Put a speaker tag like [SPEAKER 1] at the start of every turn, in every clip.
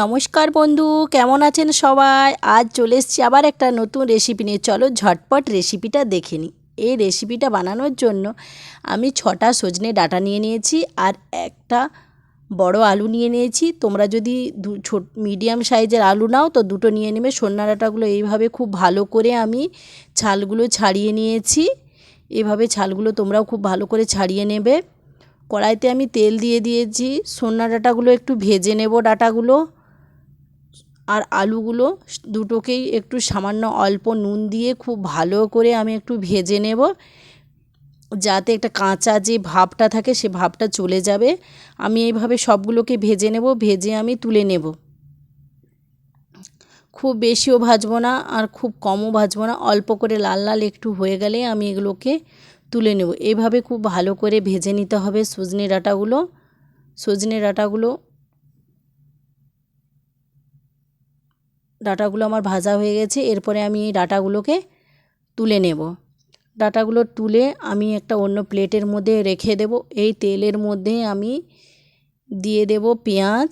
[SPEAKER 1] নমস্কার বন্ধু, কেমন আছেন সবাই? আজ চলে এসেছি আবার একটা নতুন রেসিপি নিয়ে। চলো ঝটপট রেসিপিটা দেখে নিই। এই রেসিপিটা বানানোর জন্য আমি ছটা সজনে ডাঁটা নিয়ে নিয়েছি আর একটা বড় আলু নিয়ে নিয়েছি। তোমরা যদি দু, ছোট মিডিয়াম সাইজের আলু নাও, তো দুটো নিয়ে নেবে। সন্না ডাঁটাগুলো এইভাবে খুব ভালো করে আমি ছালগুলো ছাড়িয়ে নিয়েছি। এভাবে ছালগুলো তোমরাও খুব ভালো করে ছাড়িয়ে নেবে। কড়াইতে আমি তেল দিয়ে দিয়েছি। সন্না ডাঁটাগুলো একটু ভেজে নেব ডাঁটাগুলো। আর আলুগুলো দুটোকেই একটু সামান্য অল্প নুন দিয়ে খুব ভালো করে আমি একটু ভেজে নেব। যাতে একটা কাঁচা যে ভাবটা থাকে সে ভাবটা চলে যাবে। আমি এইভাবে সবগুলোকে ভেজে নেব, ভেজে আমি তুলে নেব। খুব বেশিও ভাজবো না আর খুব কমও ভাজবো না, অল্প করে লাল লাল একটু হয়ে গেলে আমি এগুলোকে তুলে নেব। এভাবে খুব ভালো করে ভেজে নিতে হবে সজনে ডাঁটাগুলো। সজনে ডাঁটাগুলো ডাটাগুলো আমার ভাজা হয়ে গেছে, এরপরে আমি এই ডাটাগুলোকে তুলে নেব। ডাটাগুলো তুলে আমি একটা অন্য প্লেটের মধ্যে রেখে দেব। এই তেলের মধ্যে আমি দিয়ে দেব পেঁয়াজ।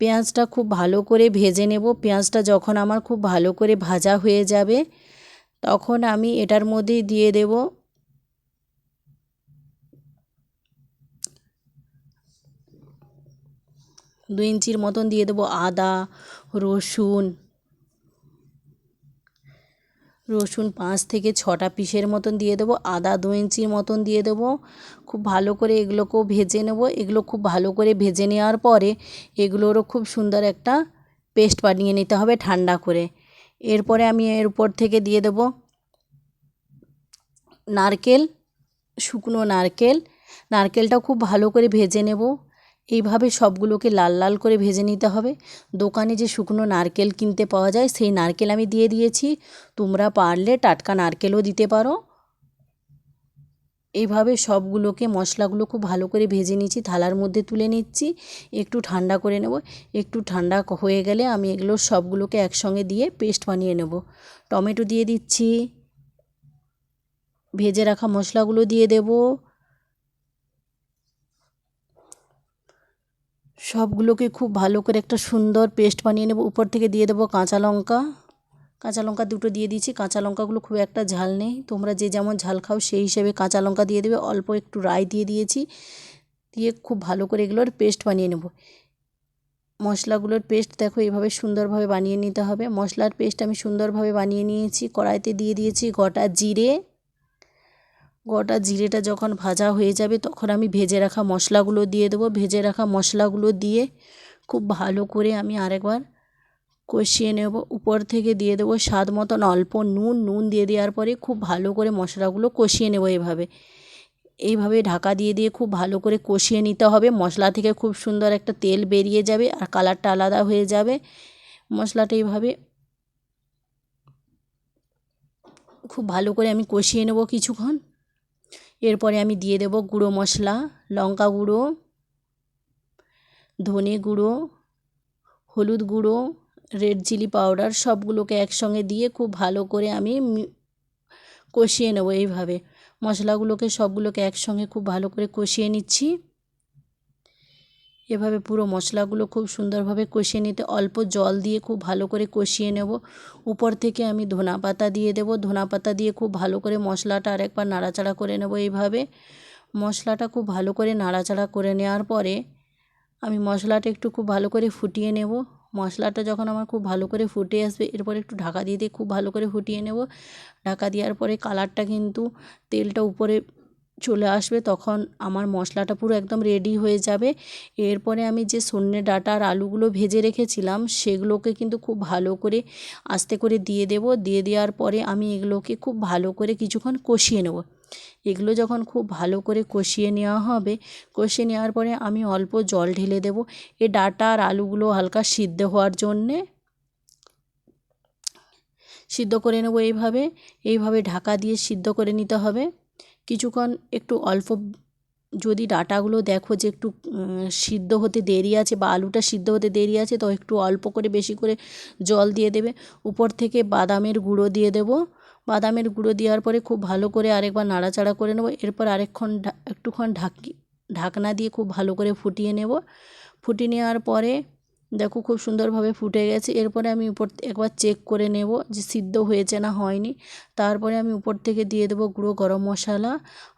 [SPEAKER 1] পেঁয়াজটা খুব ভালো করে ভেজে নেব। পেঁয়াজটা যখন আমার খুব ভালো করে ভাজা হয়ে যাবে, তখন আমি এটার মধ্যেই দিয়ে দেব দু ইঞ্চির মতন দিয়ে দেবো আদা, রসুন রসুন পাঁচ থেকে ছটা পিসের মতন দিয়ে দেবো, আদা দু ইঞ্চির মতন দিয়ে দেবো। খুব ভালো করে এগুলোকেও ভেজে নেব। এগুলো খুব ভালো করে ভেজে নেওয়ার পরে এগুলোরও খুব সুন্দর একটা পেস্ট বানিয়ে নিতে হবে ঠান্ডা করে। এরপরে আমি এর উপর থেকে দিয়ে দেব নারকেল, শুকনো নারকেল। নারকেলটাও খুব ভালো করে ভেজে নেব। এইভাবে সবগুলোকে লাল লাল করে ভেজে নিতে হবে। দোকানে যে শুকনো নারকেল কিনতে পাওয়া যায়, সেই নারকেল আমি দিয়ে দিয়েছি। তোমরা পারলে টাটকা নারকেলও দিতে পারো। এইভাবে সবগুলোকে মশলাগুলো খুব ভালো করে ভেজে নিচ্ছি থালার মধ্যে তুলে নিচ্ছি। একটু ঠান্ডা করে নেব। একটু ঠান্ডা হয়ে গেলে আমি এগুলো সবগুলোকে একসঙ্গে দিয়ে পেস্ট বানিয়ে নেব। টমেটো দিয়ে দিচ্ছি। ভেজে রাখা মশলাগুলো দিয়ে দেবো। সবগুলোকে খুব ভালো করে একটা সুন্দর পেস্ট বানিয়ে নেব। উপর থেকে দিয়ে দেবো কাঁচা লঙ্কা। কাঁচা লঙ্কা দুটো দিয়ে দিয়েছি। কাঁচা লঙ্কাগুলো খুব একটা ঝাল নেই। তোমরা যে যেমন ঝাল খাও সেই হিসেবে কাঁচা লঙ্কা দিয়ে দেবে। অল্প একটু রাই দিয়ে দিয়েছি। দিয়ে খুব ভালো করে এগুলোর পেস্ট বানিয়ে নেব। মশলাগুলোর পেস্ট দেখো এইভাবে সুন্দরভাবে বানিয়ে নিতে হবে। মশলার পেস্ট আমি সুন্দরভাবে বানিয়ে নিয়েছি। কড়াইতে দিয়ে দিয়েছি গোটা জিরে। গোটা জিরেটা যখন ভাজা হয়ে যাবে তখন আমি ভেজে রাখা মশলাগুলো দিয়ে দেবো। ভেজে রাখা মশলাগুলো দিয়ে খুব ভালো করে আমি আরেকবার কষিয়ে নেব। উপর থেকে দিয়ে দেবো স্বাদ মতন অল্প নুন। নুন দিয়ে দেওয়ার পরে খুব ভালো করে মশলাগুলো কষিয়ে নেব এভাবে। এইভাবে ঢাকা দিয়ে দিয়ে খুব ভালো করে কষিয়ে নিতে হবে। মশলা থেকে খুব সুন্দর একটা তেল বেরিয়ে যাবে আর কালারটা আলাদা হয়ে যাবে। মশলাটা এইভাবে খুব ভালো করে আমি কষিয়ে নেব কিছুক্ষণ। এরপরে আমি দিয়ে দেব গুঁড়ো মশলা, লঙ্কা গুঁড়ো, ধনে গুঁড়ো, হলুদ গুঁড়ো, রেড চিলি পাউডার সবগুলোকে একসঙ্গে দিয়ে খুব ভালো করে আমি কষিয়ে নেব এইভাবে। মশলাগুলোকে সবগুলোকে একসঙ্গে খুব ভালো করে কষিয়ে নিচ্ছি। এভাবে পুরো মশলাগুলো খুব সুন্দরভাবে কষিয়ে নিতে অল্প জল দিয়ে খুব ভালো করে কষিয়ে নেব। উপর থেকে আমি ধনা পাতা দিয়ে দেব। ধনা পাতা দিয়ে খুব ভালো করে মশলাটা আরেকবার নাড়াচাড়া করে নেব এইভাবে। মশলাটা খুব ভালো করে নাড়াচাড়া করে নেওয়ার পরে আমি মশলাটা একটু খুব ভালো করে ফুটিয়ে নেব। মশলাটা যখন আমার খুব ভালো করে ফুটে আসবে, এরপর একটু ঢাকা দিয়ে দিয়ে খুব ভালো করে ফুটিয়ে নেব। ঢাকা দেওয়ার পরে কালারটা কিন্তু তেলটা উপরে চলে আসবে, তখন আমার মশলাটা পুরো একদম রেডি হয়ে যাবে। এরপরে আমি যে সন্নে ডাঁটা আর আলুগুলো ভেজে রেখেছিলাম, সেগুলোকে কিন্তু খুব ভালো করে আস্তে করে দিয়ে দেব। দিয়ে দেওয়ার পরে আমি এগুলোকে খুব ভালো করে কিছুক্ষণ কষিয়ে নেব। এগুলো যখন খুব ভালো করে কষিয়ে নেওয়া হবে, কষিয়ে নেওয়ার পরে আমি অল্প জল ঢেলে দেব। এ ডাঁটা আর আলুগুলো হালকা সিদ্ধ হওয়ার জন্যে সিদ্ধ করে নেব এইভাবে। এইভাবে ঢাকা দিয়ে সিদ্ধ করে নিতে হবে। কিছুক্ষণ একটু অল্প যদি ডাঁটাগুলো দেখো যে একটু সিদ্ধ হতে দেরি আছে বা আলুটা সিদ্ধ হতে দেরি আছে, তো একটু অল্প করে বেশি করে জল দিয়ে দেবে। উপর থেকে বাদামের গুঁড়ো দিয়ে দেবো। বাদামের গুঁড়ো দেওয়ার পরে খুব ভালো করে আরেকবার নাড়াচাড়া করে নেব। এরপর আরেকক্ষণ একটুক্ষণ ঢাকি, ঢাকনা দিয়ে খুব ভালো করে ফুটিয়ে নেব। ফুটিয়ে নেওয়ার পরে দেখো খুব সুন্দরভাবে ফুটে গেছে। এরপরে আমি উপর একবার চেক করে নেব যে সিদ্ধ হয়েছে না হয়নি। তারপরে আমি উপর থেকে দিয়ে দেবো গুঁড়ো গরম মশলা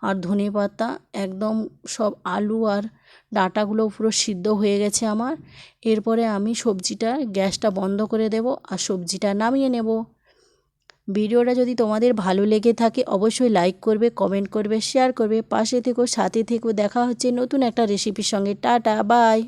[SPEAKER 1] আর ধনে পাতা। একদম সব আলু আর ডাঁটাগুলো পুরো সিদ্ধ হয়ে গেছে আমার। এরপরে আমি সবজিটা, গ্যাসটা বন্ধ করে দেব আর সবজিটা নামিয়ে নেব। ভিডিওটা যদি তোমাদের ভালো লেগে থাকে অবশ্যই লাইক করবে কমেন্ট করবে শেয়ার করবে। পাশে থেকো, সাথে থেকো। দেখা হচ্ছে নতুন একটা রেসিপির সঙ্গে। Tata bye